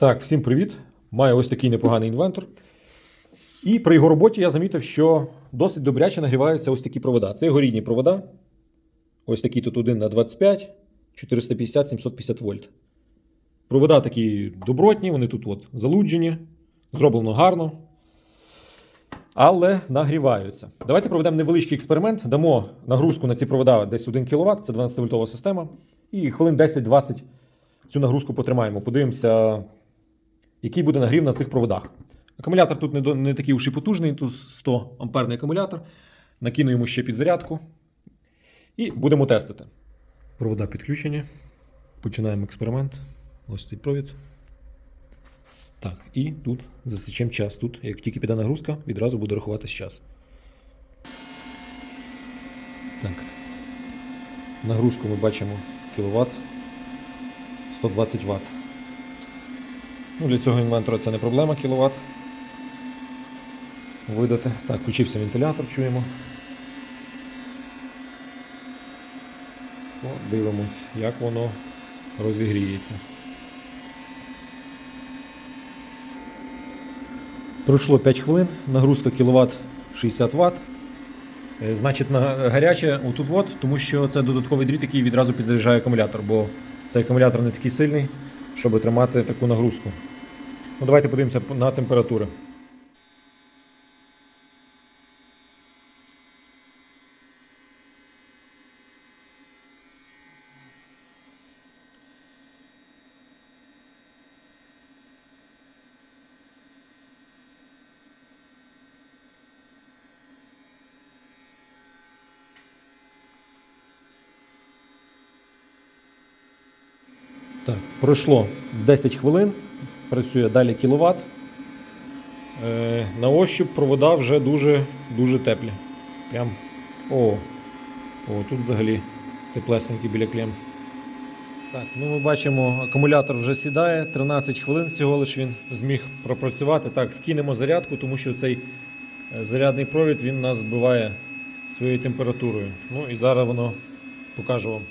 Так, всім привіт. Маю ось такий непоганий інвентор. І при його роботі я замітив, що досить добряче нагріваються ось такі провода. Це його рідні провода. Ось такі тут один на 25, 450, 750 вольт. Провода такі добротні, вони тут от залуджені, зроблено гарно. Але нагріваються. Давайте проведемо невеличкий експеримент. Дамо нагрузку на ці провода десь 1 кВт, це 12 вольтова система. І хвилин 10-20 цю нагрузку потримаємо. Подивимося, який буде нагрів на цих проводах. Акумулятор тут не, не такий уж і потужний, тут 100 амперний акумулятор. Накину йому ще підзарядку. І будемо тестити. Провода підключені. Починаємо експеримент. Ось цей провід. Так, і тут засічемо час. Тут, як тільки піде нагрузка, відразу буде рахуватись час. Так. Нагрузку ми бачимо кіловат 120 Вт. Ну, для цього інвентора це не проблема кіловат. Видати. Так, включився вентилятор, чуємо. Дивимось, як воно розігріється. Пройшло 5 хвилин, нагрузка кіловат 60 Вт. Значить, на гаряче отут от, тому що це додатковий дріт, який відразу підзаряджає акумулятор, бо цей акумулятор не такий сильний, щоб тримати таку нагрузку. Ну, давайте подивимося на температури. Так, пройшло 10 хвилин, працює далі кіловат. Е, на ощуп провода вже дуже, дуже теплі. Прям. О, о, тут взагалі теплесенькі біля клем. Так, ну ми бачимо, акумулятор вже сідає, 13 хвилин всього лиш він зміг пропрацювати. Так, скинемо зарядку, тому що цей е, зарядний провід він нас збиває своєю температурою. Ну і зараз воно покажу вам.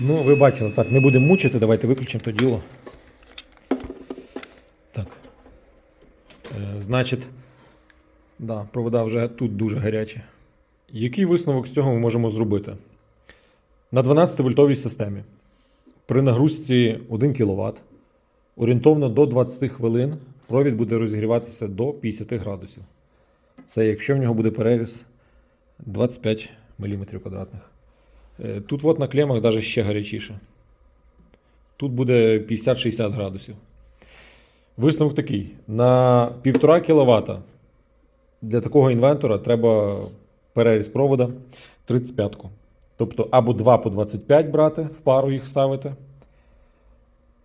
Ну, ви бачили, так, не будемо мучити, давайте виключимо то діло. Так. Е, значить, да, провода вже тут дуже гарячі. Який висновок з цього ми можемо зробити? На 12-вольтовій системі при нагрузці 1 кВт орієнтовно до 20 хвилин провід буде розігріватися до 50 градусів. Це якщо в нього буде переріз 25 мм квадратних. Е, Тут от на клемах навіть ще гарячіше. Тут буде 50-60 градусів. Висновок такий: на 1,5 кВт для такого інвентора треба переріз провода 35-ку. Тобто або 2 по 25 брати, в пару їх ставити,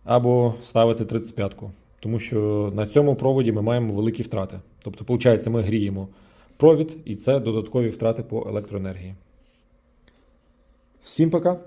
або ставити 35-ку. Тому що на цьому проводі ми маємо великі втрати. Тобто, виходить, ми гріємо провід, і це додаткові втрати по електроенергії. Всім пока!